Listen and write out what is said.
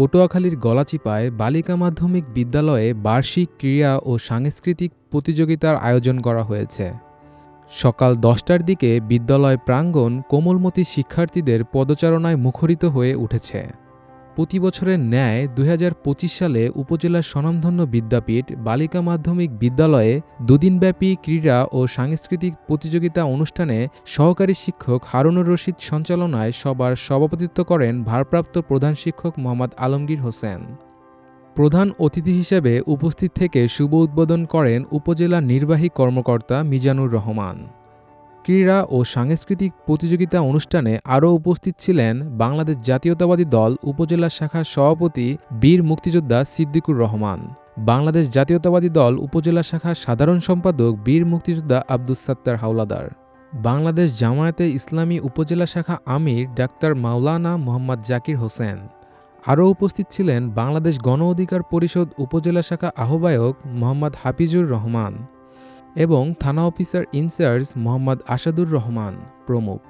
পটুয়াখালীর গলাচিপায় বালিকা মাধ্যমিক বিদ্যালয়ে বার্ষিক ক্রীড়া ও সাংস্কৃতিক প্রতিযোগিতার আয়োজন করা হয়েছে। সকাল দশটার দিকে বিদ্যালয় প্রাঙ্গণ কোমলমতি শিক্ষার্থীদের পদচারণায় মুখরিত হয়ে উঠেছে। প্রতি বছরের ন্যায় দু হাজার পঁচিশ সালে উপজেলার স্বনামধন্য বিদ্যাপীঠ, বালিকা মাধ্যমিক বিদ্যালয়ে দুদিনব্যাপী ক্রীড়া ও সাংস্কৃতিক প্রতিযোগিতা অনুষ্ঠানে সহকারী শিক্ষক হারুনুর রশিদ সঞ্চালনায় সবার সভাপতিত্ব করেন ভারপ্রাপ্ত প্রধান শিক্ষক মোহাম্মদ আলমগীর হোসেন। প্রধান অতিথি হিসেবে উপস্থিত থেকে শুভ উদ্বোধন করেন উপজেলা নির্বাহী কর্মকর্তা মিজানুর রহমান। ক্রীড়া ও সাংস্কৃতিক প্রতিযোগিতা অনুষ্ঠানে আরও উপস্থিত ছিলেন বাংলাদেশ জাতীয়তাবাদী দল উপজেলা শাখার সভাপতি বীর মুক্তিযোদ্ধা সিদ্দিকুর রহমান, বাংলাদেশ জাতীয়তাবাদী দল উপজেলা শাখার সাধারণ সম্পাদক বীর মুক্তিযোদ্ধা আব্দুস সাত্তার হাওলাদার, বাংলাদেশ জামায়াতে ইসলামী উপজেলা শাখা আমির ডাক্তার মাওলানা মোহাম্মদ জাকির হোসেন, আরও উপস্থিত ছিলেন বাংলাদেশ গণ অধিকার পরিষদ উপজেলা শাখা আহ্বায়ক মোহাম্মদ হাফিজুর রহমান এবং থানা officer in charge Mohammad Asadur Rahman প্রমুখ।